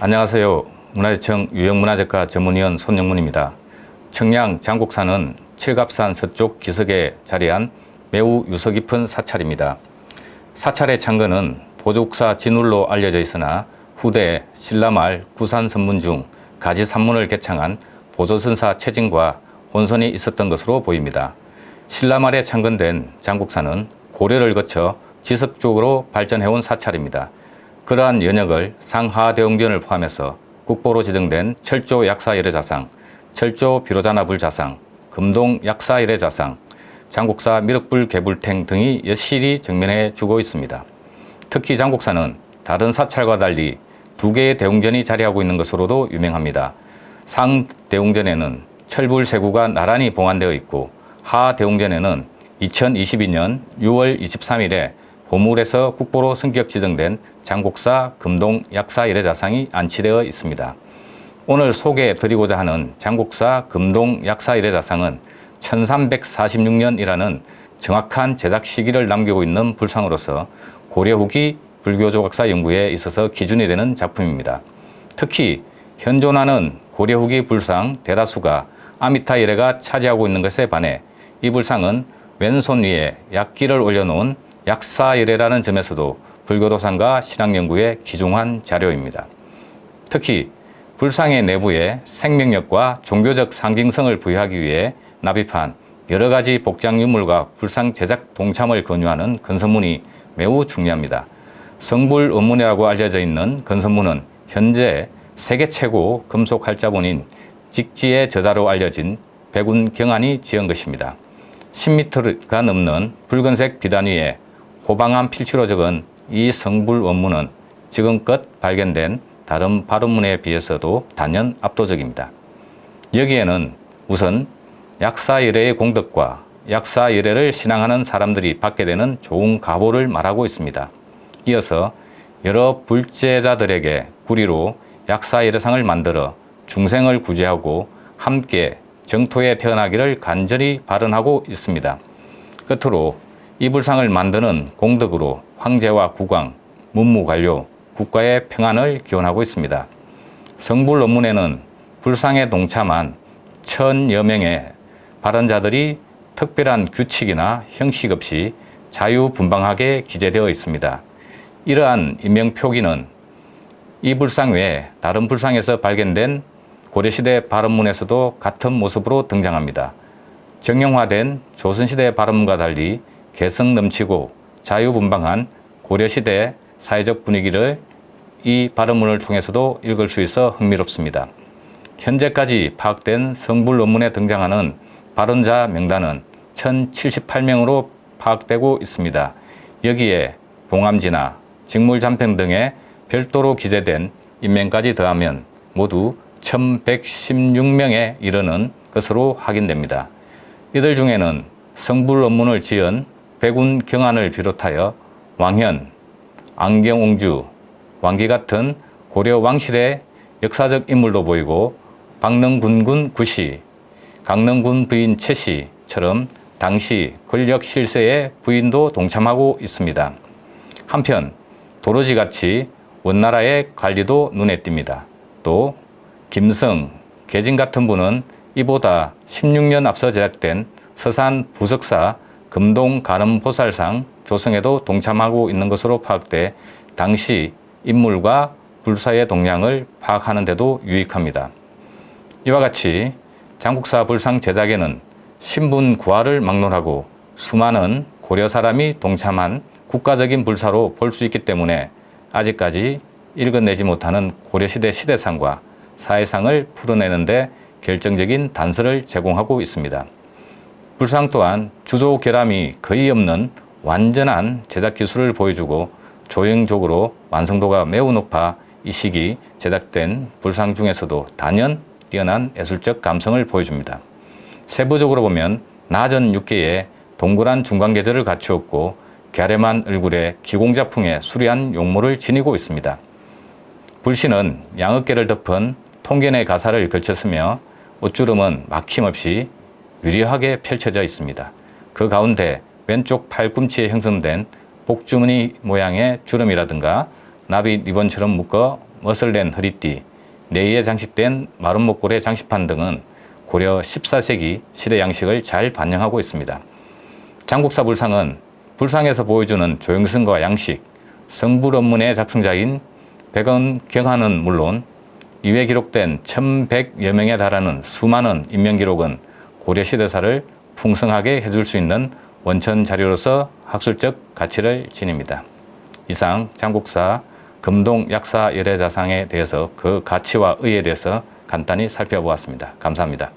안녕하세요. 문화재청 유형문화재과 전문위원 손영문입니다. 청양 장곡산은 칠갑산 서쪽 기슭에 자리한 매우 유서 깊은 사찰입니다. 사찰의 창건은 보족사 진울로 알려져 있으나 후대 신라말 구산 선문 중 가지 산문을 개창한 보조선사 최진과 혼선이 있었던 것으로 보입니다. 신라말에 창건된 장국사는 고려를 거쳐 지속적으로 발전해온 사찰입니다. 그러한 연역을 상하대웅전을 포함해서 국보로 지정된 철조 약사열애자상, 철조 비로자나 불 자상, 금동 약사열애자상, 장국사 미륵불 개불탱 등이 여실히 정면해 주고 있습니다. 특히 장국사는 다른 사찰과 달리 두 개의 대웅전이 자리하고 있는 것으로도 유명합니다. 상 대웅전에는 철불 세구가 나란히 봉안되어 있고 하 대웅전에는 2022년 6월 23일에 보물에서 국보로 성격 지정된 장곡사 금동 약사 일례자상이 안치되어 있습니다. 오늘 소개해 드리고자 하는 장곡사 금동 약사 일례자상은 1346년이라는 정확한 제작 시기를 남기고 있는 불상으로서 고려 후기 불교 조각사 연구에 있어서 기준이 되는 작품입니다. 특히 현존하는 고려 후기 불상 대다수가 아미타 예례가 차지하고 있는 것에 반해 이 불상은 왼손 위에 약기를 올려놓은 약사 예례라는 점에서도 불교도상과 신앙연구에 기중한 자료입니다. 특히 불상의 내부에 생명력과 종교적 상징성을 부여하기 위해 납입한 여러 가지 복장 유물과 불상 제작 동참을 권유하는 건선문이 매우 중요합니다. 성불 원문이라고 알려져 있는 건선문은 현재 세계 최고 금속 활자본인 직지의 저자로 알려진 백운 경안이 지은 것입니다. 10m가 넘는 붉은색 비단 위에 호방한 필치로 적은 이 성불 원문은 지금껏 발견된 다른 발음문에 비해서도 단연 압도적입니다. 여기에는 우선 약사열애의 공덕과 약사열애를 신앙하는 사람들이 받게 되는 좋은 가보를 말하고 있습니다. 이어서 여러 불제자들에게 구리로 약사열애상을 만들어 중생을 구제하고 함께 정토에 태어나기를 간절히 발언하고 있습니다. 끝으로 이 불상을 만드는 공덕으로 황제와 국왕, 문무관료, 국가의 평안을 기원하고 있습니다. 성불 논문에는 불상에 동참한 천여 명의 발언자들이 특별한 규칙이나 형식 없이 자유분방하게 기재되어 있습니다. 이러한 인명 표기는 이 불상 외에 다른 불상에서 발견된 고려시대 발언문에서도 같은 모습으로 등장합니다. 정형화된 조선시대 발언문과 달리 개성 넘치고 자유분방한 고려시대 사회적 분위기를 이 발언문을 통해서도 읽을 수 있어 흥미롭습니다. 현재까지 파악된 성불 논문에 등장하는 발언자 명단은 1078명으로 파악되고 있습니다. 여기에 봉암지나 직물잔평 등의 별도로 기재된 인명까지 더하면 모두 1116명에 이르는 것으로 확인됩니다. 이들 중에는 성불 논문을 지은 백운 경안을 비롯하여 왕현, 안경옹주, 왕기 같은 고려 왕실의 역사적 인물도 보이고 박능군군 구시, 강릉군 부인 최씨처럼 당시 권력 실세의 부인도 동참하고 있습니다. 한편 도로지 같이 원나라의 관리도 눈에 띕니다. 또 김성, 계진 같은 분은 이보다 16년 앞서 제작된 서산 부석사 금동 가름보살상 조성에도 동참하고 있는 것으로 파악돼 당시 인물과 불사의 동향을 파악하는 데도 유익합니다. 이와 같이 장국사 불상 제작에는 신분 구하를 막론하고 수많은 고려 사람이 동참한 국가적인 불사로 볼 수 있기 때문에 아직까지 읽어내지 못하는 고려시대 시대상과 사회상을 풀어내는데 결정적인 단서를 제공하고 있습니다. 불상 또한 주조 결함이 거의 없는 완전한 제작 기술을 보여주고 조형적으로 완성도가 매우 높아 이 시기 제작된 불상 중에서도 단연 뛰어난 예술적 감성을 보여줍니다. 세부적으로 보면 나전 6개의 동그란 중간 계절을 갖추었고 갸름한 얼굴에 기공자풍의 수려한 용모를 지니고 있습니다. 불신은 양어깨를 덮은 통견의 가사를 걸쳤으며 옷주름은 막힘없이 유리하게 펼쳐져 있습니다. 그 가운데 왼쪽 팔꿈치에 형성된 복주머니 모양의 주름이라든가 나비 리본처럼 묶어 멋을 낸 허리띠, 내의에 장식된 마른 목골의 장식판 등은 고려 14세기 시대 양식을 잘 반영하고 있습니다. 장국사 불상은 불상에서 보여주는 조형성과 양식, 성불 업문의 작성자인 백원 경하는 물론 이외 기록된 1100여 명에 달하는 수많은 인명 기록은 고려 시대사를 풍성하게 해줄 수 있는 원천 자료로서 학술적 가치를 지닙니다. 이상 장국사 금동 약사 열애자상에 대해서 그 가치와 의의에 대해서 간단히 살펴보았습니다. 감사합니다.